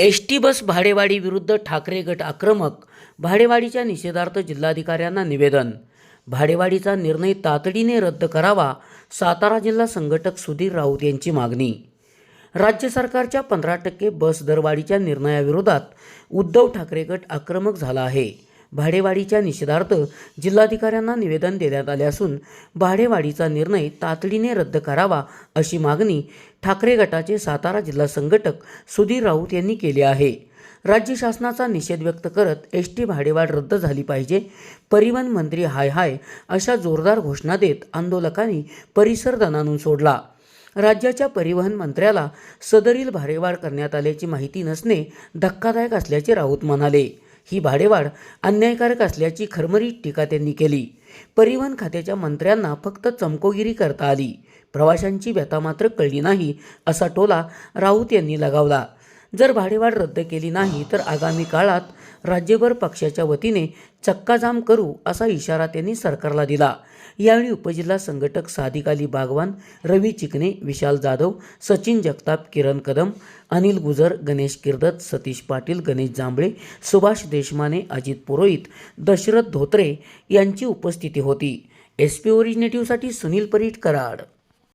S T bus भाडेवाढी विरुद्ध ठाकरे गट आक्रमक भाडेवाढीच्या निषेधार्थ जिल्हाधिकाऱ्यांना निवेदन. भाडेवाढीचा निर्णय तातडीने रद्द करावा सातारा जिल्हा संघटक सुधीर राऊत यांची मागणी. राज्य सरकारच्या पंधरा टक्के बस दरवाढीच्या निर्णयाविरोधात उद्धव ठाकरे गट आक्रमक झाला आहे. भाडेवाढीच्या निषेधार्थ जिल्हाधिकाऱ्यांना निवेदन देण्यात आले असून भाडेवाढीचा निर्णय तातडीने रद्द करावा अशी मागणी ठाकरे गटाचे सातारा जिल्हा संघटक सुधीर राऊत यांनी केली आहे. राज्य शासनाचा निषेध व्यक्त करत एस टी भाडेवाढ रद्द झाली पाहिजे परिवहन मंत्री हाय हाय अशा जोरदार घोषणा देत आंदोलकांनी परिसर दणानून सोडला. राज्याच्या परिवहन मंत्र्याला सदरील भाडेवाढ करण्यात आल्याची माहिती नसणे धक्कादायक असल्याचे राऊत म्हणाले. ही भाडेवाढ अन्यायकारक असल्याची खरमरीत टीका त्यांनी केली. परिवहन खात्याच्या मंत्र्यांना फक्त चमकोगिरी करता आली. प्रवाशांची व्यथा मात्र कळली नाही असा टोला राऊत यांनी लगावला. जर भाडेवाढ रद्द केली नाही तर आगामी काळात राज्यभर पक्षाच्या वतीने चक्काजाम करू असा इशारा त्यांनी सरकारला दिला. यावेळी उपजिल्हा संघटक सादिक अली बागवान रवी चिकणे विशाल जाधव सचिन जगताप किरण कदम अनिल गुजर गणेश किर्दत सतीश पाटील गणेश जांभळे सुभाष देशमाने अजित पुरोहित दशरथ धोत्रे यांची उपस्थिती होती. एस पी ओरिजिनेटिव्हसाठी सुनील परीट कराड.